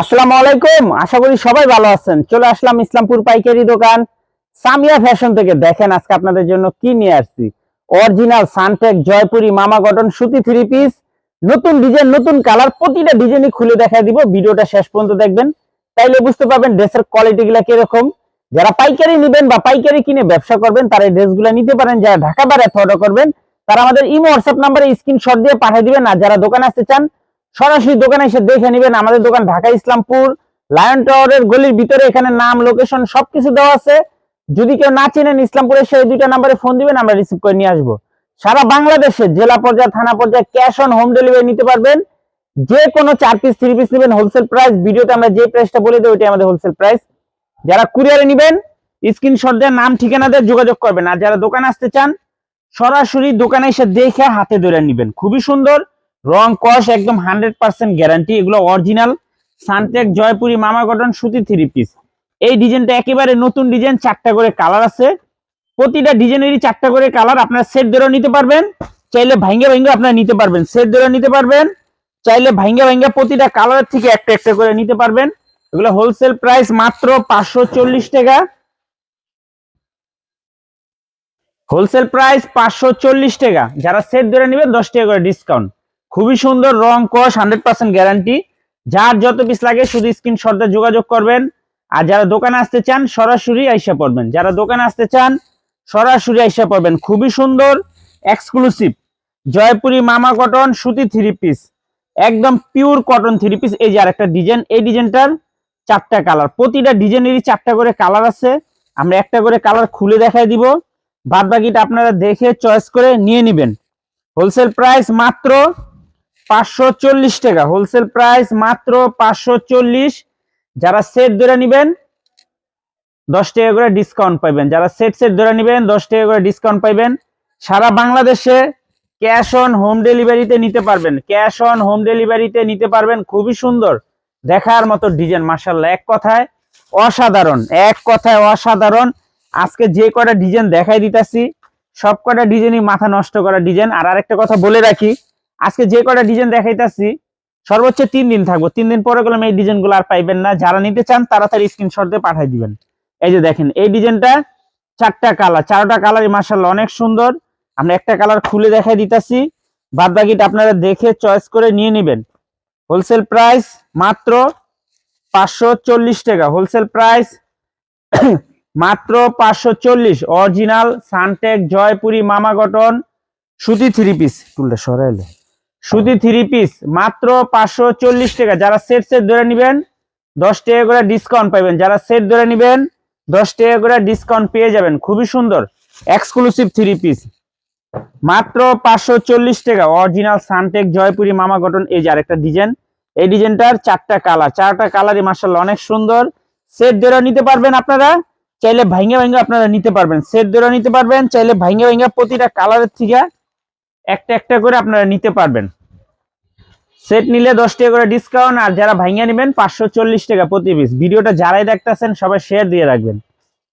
আসসালামু আলাইকুম। আশা করি সবাই ভালো আছেন। চলে আসলাম ইসলামপুর পাইকারি দোকান। সামিয়া ফ্যাশন থেকে দেখেন আজকে আপনাদের জন্য কি নিয়ে আসছি। অরিজিনাল সানটেক জয়পুরি মামা কটন সুতি থ্রি পিস নতুন ডিজাইন নতুন কালার প্রতিটা ডিজাইনই খুলে দেখা দিব। ভিডিওটা শেষ পর্যন্ত দেখবেন। তাইলে বুঝতে পারবেন ড্রেসের কোয়ালিটি গুলা কীরকম। যারা পাইকারি নেবেন বা পাইকারি কিনে ব্যবসা করবেন, তারা এই ড্রেসগুলো নিতে পারেন। যারা ঢাকা বাইরে অর্ডার করবেন, তারা আমাদের ইমো, হোয়াটসঅ্যাপ নাম্বারে স্ক্রিনশট দিয়ে পাঠিয়ে দিবেন। আর যারা দোকানে আসতে চান সরাসরি দোকানে এসে দেখে নেবেন, আমাদের দোকান ঢাকা ইসলামপুর, লায়ন টাওয়ারের গলির ভিতরে এখানে নাম, লোকেশন সবকিছু দেওয়া আছে। যদি কেউ না চেনেন ইসলামপুরের সেই দুইটা নাম্বারে ফোন দিবেন, আমরা রিসিভ করে নিয়ে আসব। সারা বাংলাদেশে জেলা পর্যায়ে, থানা পর্যায়ে ক্যাশ অন হোম ডেলিভারি নিতে পারবেন। যে কোনো চার পিস থ্রি পিস নেবেন হোলসেল প্রাইস ভিডিওতে আমরা যে প্রাইসটা বলে দেবো, ওইটাই আমাদের হোলসেল প্রাইস যারা কুরিয়ারে নেবেন স্ক্রিনশট দিয়ে নাম, ঠিকানা দিয়ে যোগাযোগ করবেন। আর যারা দোকানে আসতে চান, সরাসরি দোকানে এসে দেখে হাতে ধরে নেবেন। খুবই সুন্দর। রং কস একদম হান্ড্রেড পার্সেন্ট গ্যারান্টি, এগুলো অরিজিনাল। সানটেক, জয়পুরি, মামা কটন, সুতি থ্রি পিস এই ডিজাইনটা একেবারে নতুন ডিজাইন, চারটা করে কালার আছে। প্রতিটা ডিজাইনেরই চারটা করে কালার, আপনারা সেট ধরেও নিতে পারবেন। চাইলে ভাঙ্গে ভাঙ্গে আপনারা নিতে পারবেন। সেট ধরে নিতে পারবেন। চাইলে ভাঙ্গে ভাঙ্গে প্রতিটা কালার থেকে একটা একটা করে নিতে পারবেন। এগুলো হোলসেল প্রাইস মাত্র পাঁচশো চল্লিশ টাকা। হোলসেল প্রাইস পাঁচশো চল্লিশ টাকা। যারা সেট ধরে নেবেন, দশ টাকা করে ডিসকাউন্ট খুবই সুন্দর রং কস হান্ড্রেড পার্সেন্ট গ্যারান্টি যার যত পিস লাগে শুধু স্ক্রিনশট যোগাযোগ করবেন। আর যারা দোকানে আসতে চান, সরাসরি আইসা পড়বেন। যারা দোকানে আসতে চান, সরাসরি আইসা পড়বেন। খুবই সুন্দর এক্সক্লুসিভ জয়পুরি মামা কটন সুতি থ্রি পিস একদম পিওর কটন থ্রি পিস এই যে আরেকটা ডিজাইন এই ডিজাইনটার চারটা কালার প্রতিটা ডিজাইনেরই চারটা করে কালার আছে। আমরা একটা করে কালার খুলে দেখাই দিব। বাদ বাকিটা আপনারা দেখে চয়েস করে নিয়ে নেবেন। হোলসেল প্রাইস মাত্র পাঁচশো চল্লিশ টাকা। হোলসেল প্রাইস মাত্র পাঁচশো চল্লিশ। যারা সেট ধরে নেবেন, দশ টাকা করে ডিসকাউন্ট পাইবেন। যারা সেট সেট ধরে নেবেন, দশ টাকা করে ডিসকাউন্ট পাইবেন। সারা বাংলাদেশে ক্যাশ অন হোম ডেলিভারিতে নিতে পারবেন। ক্যাশ অন হোম ডেলিভারিতে নিতে পারবেন। খুবই সুন্দর। দেখার মতো ডিজাইন মার্শাল্লাহ এক কথায় অসাধারণ। এক কথায় অসাধারণ। আজকে যে কটা ডিজাইন দেখাই দিতেছি, সব কটা ডিজাইনই মাথা নষ্ট করা ডিজাইন আর আরেকটা কথা বলে রাখি আজকে যে কটা ডিজাইন দেখাইতেছি, সর্বোচ্চ তিন দিন থাকব। তিন দিন পরে গেলাম এই ডিজাইনগুলো আর পাইবেন না। যারা নিতে চান, তাড়াতাড়ি স্ক্রিনশট দিয়ে পাঠিয়ে দিবেন। এই যে দেখেন, এই ডিজাইনটা চারটা কালার চারটা কালারই মার্শাল্লাহ অনেক সুন্দর। আমরা একটা কালার খুলে দেখাই দিতেছি। বাদ বাকিটা আপনারা দেখে চয়েস করে নিয়ে নেবেন। হোলসেল প্রাইস মাত্র পাঁচশো চল্লিশ টাকা। হোলসেল প্রাইস মাত্র পাঁচশো চল্লিশ। অরিজিনাল সানটেক জয়পুরি মামা গঠন সুতি থ্রি পিস টুলটা সরাইলে সুতি থ্রি পিস মাত্র পাঁচশো চল্লিশ টাকা। যারা সেট সেট ধরে নেবেন, দশ টাকা করে ডিসকাউন্ট পাবেন যারা সেট ধরে নেবেন, দশ টাকা করে ডিসকাউন্ট পেয়ে যাবেন। খুবই সুন্দর এক্সক্লুসিভ থ্রি পিস মাত্র পাঁচশো চল্লিশ টাকা। অরিজিনাল সানটেক জয়পুরি মামা গঠন এই যে আরেকটা ডিজাইন এই ডিজাইনটার চারটা কালার চারটা কালারই মার্শাল্লাহ অনেক সুন্দর। সেট ধরে নিতে পারবেন আপনারা, চাইলে ভাইঙ্গা ভাইঙ্গা আপনারা নিতে পারবেন। সেট ধরে নিতে পারবেন, চাইলে ভাইঙ্গা ভাইঙ্গা প্রতিটা কালারের থেকে একটা একটা করে আপনারা নিতে পারবেন। সেট নিলে দশ টাকা করে ডিসকাউন্ট আর যারা ভাইঙ্গা নেবেন, পাঁচশো চল্লিশ টাকা প্রতি পিস ভিডিওটা যারাই দেখতেছেন, সবাই শেয়ার দিয়ে রাখবেন।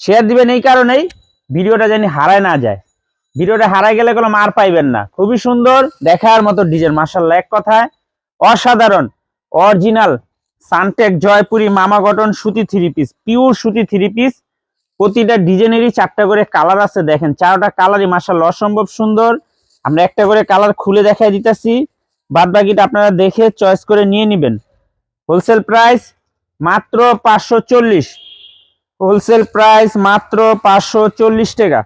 শেয়ার দিবেন এই কারণেই ভিডিওটা জানি হারায় না যায়। ভিডিওটা হারায় গেলে কোনো মার পাইবেন না। খুবই সুন্দর, দেখার মতো ডিজাইন মার্শাল্লাহ এক কথায়, অসাধারণ অরিজিনাল সানটেক জয়পুরি মামা গঠন সুতি থ্রি পিস পিওর সুতি থ্রি পিস প্রতিটা ডিজাইনেরই চারটা করে কালার আছে, দেখেন। চারটা কালারই মার্শাল্লাহ অসম্ভব সুন্দর। আমরা একটা করে কালার খুলে দেখাই দিতেছি। বাদ বাকিটা আপনারা দেখে চয়েস করে নিয়ে নেবেন। হোলসেল প্রাইস মাত্র পাঁচশো চল্লিশ। হোলসেল প্রাইস মাত্র পাঁচশো চল্লিশ টাকা।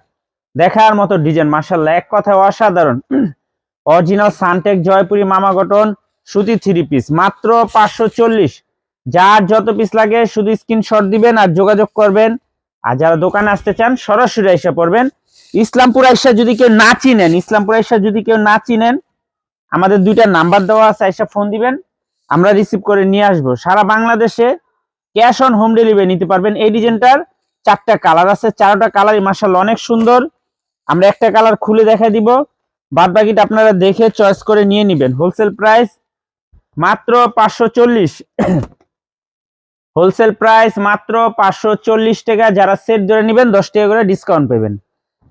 দেখার মতো ডিজাইন মার্শাল্লাহ এক কথায় অসাধারণ। অরিজিনাল সানটেক জয়পুরি মামা গঠন সুতি থ্রি পিস, মাত্র পাঁচশো চল্লিশ। যার যত পিস লাগে শুধু স্ক্রিনশট দিবেন আর যোগাযোগ করবেন। আর যারা দোকানে আসতে চান, সরাসরি এসে পড়বেন। ইসলামপুর আইসা যদি কেউ না চিনেন, ইসলামপুর আইসা যদি কেউ না চিনেন, আমাদের দুইটা নাম্বার দেওয়া আছে, আইসা ফোন দিবেন, আমরা রিসিভ করে নিয়ে আসব। সারা বাংলাদেশে ক্যাশ অন হোম ডেলিভারি নিতে পারবেন। এই ডিজাইনটার চারটা কালার আছে। চারটা কালারই মার্শাল অনেক সুন্দর। আমরা একটা কালার খুলে দেখাই দিব। বাদ বাকিটা আপনারা দেখে চয়েস করে নিয়ে নেবেন। হোলসেল প্রাইস মাত্র পাঁচশো চল্লিশ। হোলসেল প্রাইস মাত্র পাঁচশো চল্লিশ টাকা। যারা সেট ধরে নেবেন, দশ টাকা করে ডিসকাউন্ট পাবেন।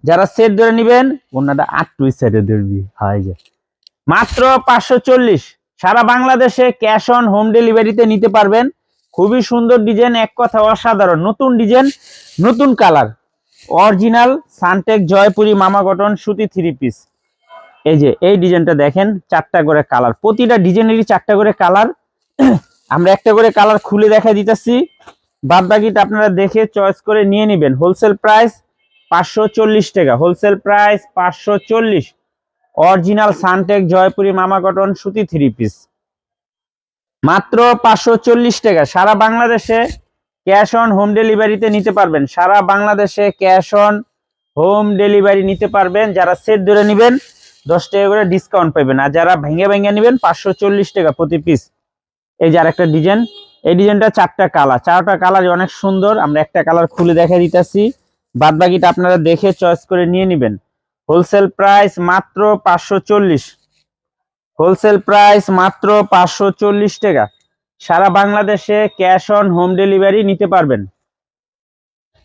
যারা সেট ধরে নেবেন ওনাটা আট টু সাইডে ধরবি হয় যায় মাত্র পাঁচশো চল্লিশ। সারা বাংলাদেশে ক্যাশ অন হোম ডেলিভারিতে নিতে পারবেন। খুবই সুন্দর ডিজাইন, এক কথা অসাধারণ। নতুন ডিজাইন, নতুন কালার। অরিজিনাল সানটেক জয়পুরি মামা কটন সুতি থ্রি পিস এই যে, এই ডিজাইনটা দেখেন, চারটা করে কালার। প্রতিটা ডিজাইনেরই চারটা করে কালার। আমরা একটা করে কালার খুলে দেখা দিতেছি। বাদ বাকিটা আপনারা দেখে চয়েস করে নিয়ে নেবেন। হোলসেল প্রাইস পাঁচশো চল্লিশ টাকা। হোলসেল প্রাইস পাঁচশো চল্লিশ। অরিজিনাল সানটেক জয়পুরি মামা কটন সুতি থ্রি পিস মাত্র পাঁচশো চল্লিশ টাকা। সারা বাংলাদেশে ক্যাশ অন হোম ডেলিভারিতে নিতে পারবেন। সারা বাংলাদেশে ক্যাশ অন হোম ডেলিভারি নিতে পারবেন। যারা সেট ধরে নেবেন, দশ টাকা করে ডিসকাউন্ট পাবেন আর যারা ভেঙে ভেঙে নেবেন, পাঁচশো চল্লিশ টাকা প্রতি পিস এই যে আরেকটা ডিজাইন এই ডিজাইনটা চারটা কালার চারটা কালার অনেক সুন্দর। আমরা একটা কালার খুলে দেখা দিতেছি। বাদ বাকিটা আপনারা দেখে চয়েস করে নিয়ে নেবেন। হোলসেল প্রাইস মাত্র পাঁচশো চল্লিশ। হোলসেল প্রাইস মাত্র পাঁচশো চল্লিশ টাকা। সারা বাংলাদেশে ক্যাশ অন হোম ডেলিভারি নিতে পারবেন।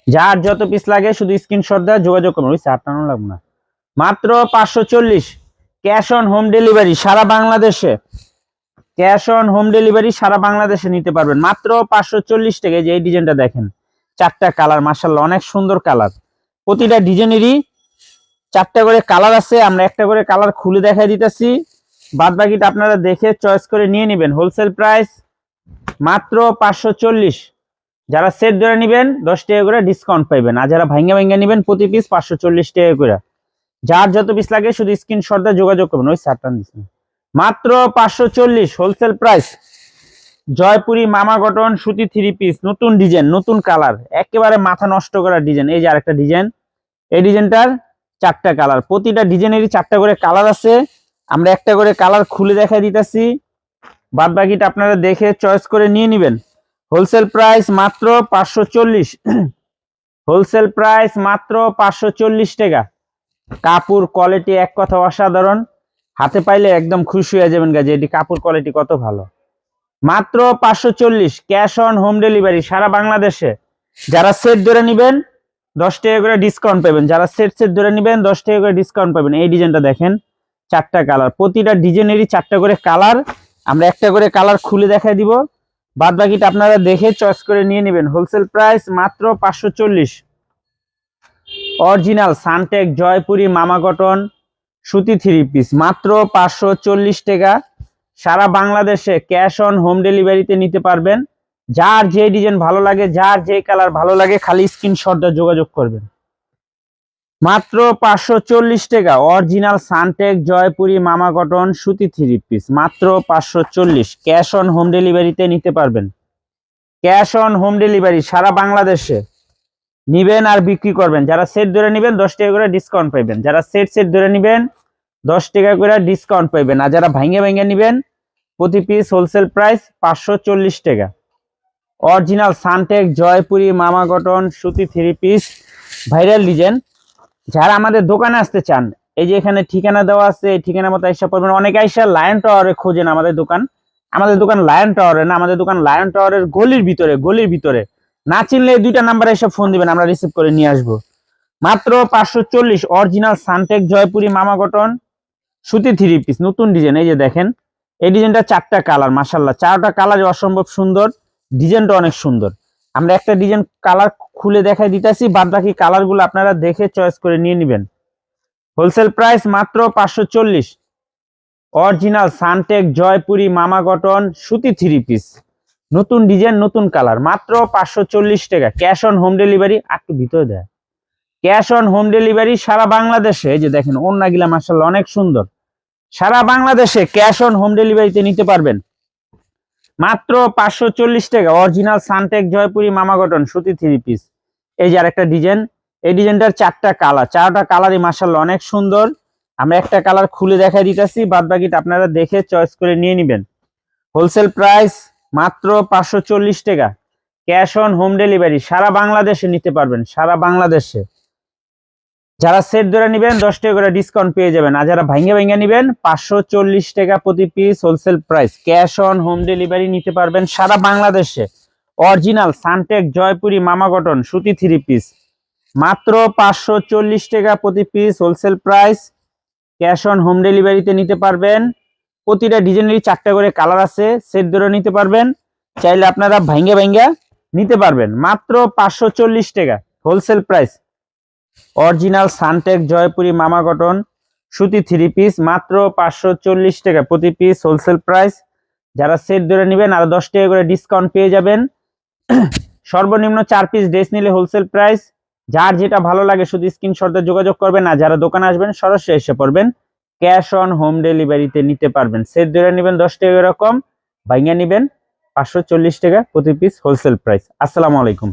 যার যত পিস লাগে শুধু স্ক্রিনশট দেওয়া, যোগাযোগ করবেন ওই চারটানো লাগবে না। মাত্র পাঁচশো চল্লিশ। ক্যাশ অন হোম ডেলিভারি সারা বাংলাদেশে। ক্যাশ অন হোম ডেলিভারি সারা বাংলাদেশে নিতে পারবেন। মাত্র পাঁচশো চল্লিশ টাকা যে এই ডিজাইনটা দেখেন। চারটা কালার মার্শাল্লাহ অনেক সুন্দর কালার। প্রতিটা ডিজাইনেরই চারটা করে কালার আছে। আমরা একটা করে কালার খুলে দেখাই দিতেছি। বাদ বাকিটা আপনারা দেখে চয়েস করে নিয়ে নেবেন। হোলসেল প্রাইস মাত্র পাঁচশো চল্লিশ। যারা সেট ধরে নেবেন, দশ টাকা করে ডিসকাউন্ট পাইবেন। আর যারা ভাঙ্গা ভাঙ্গা নেবেন, প্রতি পিস পাঁচশো চল্লিশ টাকা করে। যার যত পিস লাগে, শুধু স্ক্রিনশট দিয়ে যোগাযোগ করবেন। ওই সারটা দিচ্ছেন মাত্র পাঁচশো চল্লিশ, হোলসেল প্রাইস। জয়পুরি মামা কটন সুতি থ্রি পিস নতুন ডিজাইন নতুন কালার একেবারে মাথা নষ্ট করার ডিজাইন এই যে আরেকটা ডিজাইন এই ডিজাইনটার চারটা কালার প্রতিটা ডিজাইনেরই চারটা করে কালার আছে। আমরা একটা করে কালার খুলে দেখা দিতেছি। বাদ বাকিটা আপনারা দেখে চয়েস করে নিয়ে নেবেন। হোলসেল প্রাইস মাত্র পাঁচশো চল্লিশ। হোলসেল প্রাইস মাত্র পাঁচশো চল্লিশ টাকা। কাপড় কোয়ালিটি এক কথা অসাধারণ। হাতে পাইলে একদম খুশি হয়ে যাবেন গাজে এটি কাপড় কোয়ালিটি কত ভালো। মাত্র পাঁচশো চল্লিশ ক্যাশ অন হোম ডেলিভারি সারা বাংলাদেশে। যারা সেট ধরে নেবেন, দশ টাকা করে ডিসকাউন্ট পাবেন। যারা সেট সেট ধরে নেবেন, দশ টাকা করে ডিসকাউন্ট পাবেন। এই ডিজাইনটা দেখেন, চারটা কালার প্রতিটা ডিজাইনেরই চারটা করে কালার আমরা একটা করে কালার খুলে দেখাই দিব। বাদ বাকিটা আপনারা দেখে চয়েস করে নিয়ে নেবেন। হোলসেল প্রাইস মাত্র পাঁচশো চল্লিশ। অরিজিনাল সানটেক জয়পুরি মামা কটন সুতি থ্রি পিস মাত্র পাঁচশো চল্লিশ টাকা। সারা বাংলাদেশে ক্যাশ অন হোম ডেলিভারিতে নিতে পারবেন। যার যে ডিজাইন ভালো লাগে, যার যে কালার ভালো লাগে, খালি স্ক্রিনশট যোগাযোগ করবেন। মাত্র পাঁচশো চল্লিশ টাকা, অরিজিনাল সানটেক, জয়পুরি, মামা কটন, সুতি থ্রি পিস মাত্র পাঁচশো চল্লিশ, ক্যাশ অন হোম ডেলিভারিতে নিতে পারবেন। ক্যাশ অন হোম ডেলিভারি সারা বাংলাদেশে নিবেন আর বিক্রি করবেন। যারা সেট ধরে নেবেন, দশ টাকা করে ডিসকাউন্ট পাইবেন। যারা সেট সেট ধরে নেবেন দশ টাকা করে ডিসকাউন্ট পাইবেন। আর যারা ভাঙে ভাঙে নেবেন, প্রতি পিস হোলসেল প্রাইস পাঁচশো চল্লিশ টাকা। অরিজিনাল সানটেক জয়পুরি মামা কটন সুতি থ্রি পিস ভাইরাল ডিজাইন যারা আমাদের দোকানে আসতে চান, এই যে এখানে ঠিকানা দেওয়া আছে, এই ঠিকানা মতো আইসা পড়বেন। অনেকে আইসা লায়ন টাওয়ারে খোঁজেন আমাদের দোকান। আমাদের দোকান লায়ন টাওয়ারে না, আমাদের দোকান লায়ন টাওয়ারের গলির ভিতরে গলির ভিতরে। না চিনলে দুইটা নাম্বারে এসে ফোন দিবেন, আমরা রিসিভ করে নিয়ে আসব। মাত্র পাঁচশো চল্লিশ অরিজিনাল সানটেক জয়পুরি মামা কটন সুতি থ্রি পিস নতুন ডিজাইন এই যে দেখেন, এই ডিজাইনটা চারটা কালার মাসাল্লাহ চারটা কালার অসম্ভব সুন্দর ডিজাইনটা অনেক সুন্দর। আমরা একটা ডিজাইন কালার খুলে দেখাই দিতেছি, বাদ বাকি কালারগুলো আপনারা দেখে চয়েস করে নিয়ে নেবেন। হোলসেল প্রাইস মাত্র পাঁচশো চল্লিশ। অরিজিনাল সানটেক জয়পুরি মামা কটন সুতি থ্রি পিস নতুন ডিজাইন নতুন কালার মাত্র পাঁচশো চল্লিশ টাকা। ক্যাশ অন হোম ডেলিভারি একটু ভিতরে দেয় ক্যাশ অন হোম ডেলিভারি সারা বাংলাদেশে যে দেখেন অন্যগুলা মার্শাল্লাহ অনেক সুন্দর। সারা বাংলাদেশে ক্যাশ অন হোম ডেলিভারিতে নিতে পারবেন। মাত্র পাঁচশো চল্লিশ টাকা, অরিজিনাল সানটেক, জয়পুরি মামা কটন সুতি থ্রি পিস। এই যে আরেকটা ডিজাইন, এই ডিজাইনটার চারটা কালার, চারটা কালারই মার্শাল্লাহ অনেক সুন্দর। আমরা একটা কালার খুলে দেখাই দিতেছি বাদ বাকিটা আপনারা দেখে চয়েস করে নিয়ে নেবেন। হোলসেল প্রাইস মাত্র পাঁচশো চল্লিশ টাকা। ক্যাশ অন হোম ডেলিভারি সারা বাংলাদেশে নিতে পারবেন, সারা বাংলাদেশে। যারা সেট ধরে নেবেন, দশ টাকা করে ডিসকাউন্ট পেয়ে যাবেন। আর যারা ভাঙ্গে ভাঙ্গে নেবেন, পাঁচশো চল্লিশ টাকা প্রতি piece wholesale price cash on home delivery নিতে পারবেন সারা বাংলাদেশে। অরিজিনাল সানটেক জয়পুরি মামা কটন সুতি থ্রি পিস মাত্র পাঁচশো চল্লিশ টাকা প্রতি piece wholesale price cash on home ডেলিভারিতে নিতে পারবেন। প্রতিটা ডিজাইনেরই চারটা করে কালার আছে সেট ধরে নিতে পারবেন। চাইলে আপনারা ভাঙ্গে ভাঙ্গা নিতে পারবেন। মাত্র পাঁচশো চল্লিশ টাকা wholesale price original Suntech Jaipuri মামা কটন। সুতি থ্রি পিস মাত্র পাঁচশো চল্লিশ টাকা প্রতি পিস হোলসেল প্রাইস যারা সেট ধরে নেবেন, আরও দশ টাকা করে ডিসকাউন্ট পেয়ে যাবেন। সর্বনিম্ন চার পিস ড্রেস নিলে হোলসেল প্রাইস যার যেটা ভালো লাগে, শুধু স্ক্রিনশটে যোগাযোগ করবেন। আর যারা দোকানে আসবেন, সরাসরি এসে পড়বেন। ক্যাশ অন হোম ডেলিভারিতে নিতে পারবেন। সেট ধরে নেবেন দশ টাকা এরকম ভাইঙ্গা নেবেন। পাঁচশো চল্লিশ টাকা প্রতি পিস হোলসেল প্রাইস আসসালামু আলাইকুম।